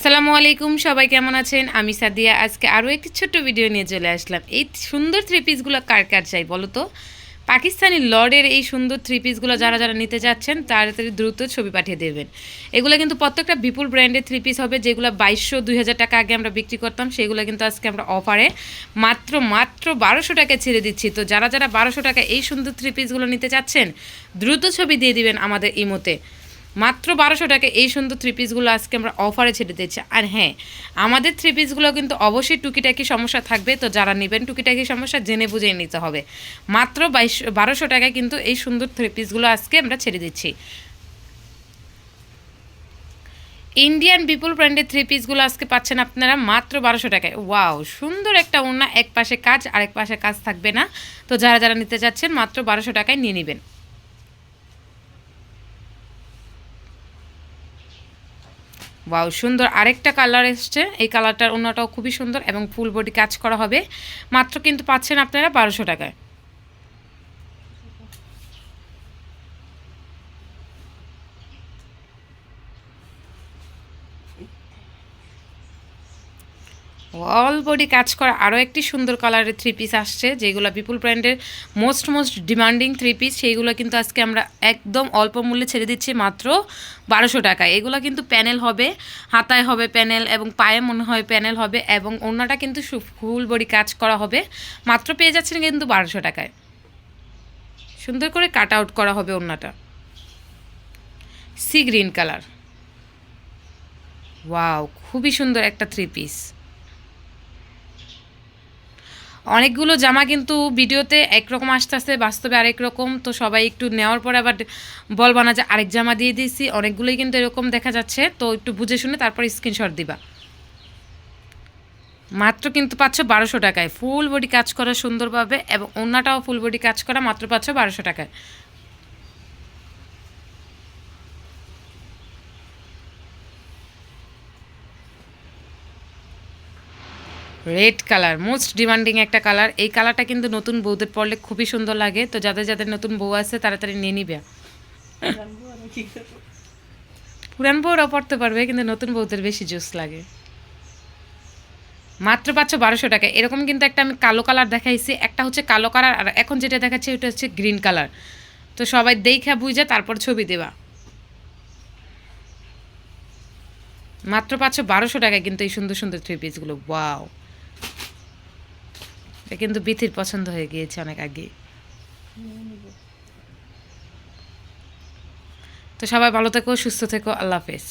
আসসালামু আলাইকুম, সবাই কেমন আছেন? আমি সাদিয়া। আজকে আরও একটি ছোট্ট ভিডিও নিয়ে চলে আসলাম। এই সুন্দর থ্রি পিসগুলো কার কার চাই বলো তো? পাকিস্তানি লর্ডের এই সুন্দর থ্রি পিসগুলো যারা যারা নিতে যাচ্ছেন তাড়াতাড়ি দ্রুত ছবি পাঠিয়ে দেবেন। এগুলো কিন্তু প্রত্যেকটা বিপুল ব্র্যান্ডের থ্রি পিস হবে, যেগুলো বাইশশো দুই হাজার টাকা আগে আমরা বিক্রি করতাম, সেগুলো কিন্তু আজকে আমরা অফারে মাত্র মাত্র বারোশো টাকায় ছেড়ে দিচ্ছি। তো যারা যারা বারোশো টাকা এই সুন্দর থ্রি পিসগুলো নিতে চাচ্ছেন দ্রুত ছবি দিয়ে দিবেন আমাদের ইমোতে। মাত্র বারোশো টাকা এই সুন্দর থ্রি পিসগুলো আজকে আমরা অফারে ছেড়ে দিচ্ছি আর হ্যাঁ আমাদের থ্রি পিসগুলো কিন্তু অবশ্যই টুকিটাকি সমস্যা থাকবে, তো যারা নেবেন টুকিটাকি সমস্যা জেনে বুঝে নিতে হবে। মাত্র বাইশ, বারোশো টাকায় কিন্তু এই সুন্দর থ্রি পিসগুলো আজকে আমরা ছেড়ে দিচ্ছি। ইন্ডিয়ান বিপুল ব্র্যান্ডের থ্রি পিসগুলো আজকে পাচ্ছেন আপনারা মাত্র বারোশো টাকায়। ওয়াও সুন্দর একটা ওড়না, এক পাশে কাজ, আরেক পাশে কাজ থাকবে না। তো যারা যারা নিতে চাচ্ছেন মাত্র বারোশো টাকায় নিয়ে নেবেন। ওয়াও সুন্দর আরেকটা কালার এসছে। এই কালারটার অন্যটাও খুবই সুন্দর এবং ফুল বডি কাজ করা হবে। মাত্র কিন্তু পাচ্ছেন আপনারা বারোশো টাকায়। অল বডি কাজ করা আরও একটি সুন্দর কালারের থ্রি পিস আসছে, যেগুলো বিপুল ব্র্যান্ডের most most demanding three piece সেইগুলো কিন্তু আজকে আমরা একদম অল্প মূল্যে ছেড়ে দিচ্ছি মাত্র বারোশো টাকায়। এগুলো কিন্তু প্যানেল হবে, হাতায় হবে প্যানেল এবং পায়ে মনে হয় প্যানেল হবে এবং অন্যটা কিন্তু ফুল বডি কাজ করা হবে, মাত্র পেয়ে যাচ্ছেন কিন্তু বারোশো টাকায়। সুন্দর করে কাট আউট করা হবে অন্যটা সি গ্রিন কালার ওয়াও খুবই সুন্দর একটা থ্রি পিস অনেকগুলো জামা কিন্তু ভিডিওতে একরকম আসতেছে বাস্তবে আরেক রকম। তো সবাই একটু নেওয়ার পরে আবার বল বানা যে আরেক জামা দিয়ে দিয়েছি। অনেকগুলোই কিন্তু এরকম দেখা যাচ্ছে। তো একটু বুঝে শুনে তারপর স্ক্রিনশট দিবা। মাত্র কিন্তু পাচ্ছ বারোশো টাকায়। ফুল বডি কাজ করা সুন্দরভাবে এবং অন্যটাও ফুল বডি কাজ করা মাত্র পাচ্ছ বারোশো টাকায়। রেড কালার, মোস্ট ডিমান্ডিং একটা কালার। এই কালারটা কিন্তু নতুন বউদের পড়লে খুবই সুন্দর লাগে। তো যাদের যাদের নতুন বউ আছে, তাড়াতাড়ি নিয়ে নিবে। পুরান বউরাও পড়তে পারবে, কিন্তু নতুন বউদের বেশি জুস লাগে। মাত্র পাচ্ছ বারোশো টাকা। এরকম কিন্তু একটা আমি কালো কালার দেখাইছি। একটা হচ্ছে কালো কালার, আর এখন যেটা দেখাচ্ছি, ওটা হচ্ছে গ্রিন কালার। তো সবাই দেখা, বুঝে, তারপর ছবি দেবা। মাত্র পাচ্ছ বারোশো টাকায় কিন্তু এই সুন্দর সুন্দর থ্রি পিসগুলো ওয়াও কিন্তু বিথির পছন্দ হয়ে গিয়েছে অনেক আগে তো সবাই ভালো থেকো, সুস্থ থেকো, আল্লাহ হাফেজ।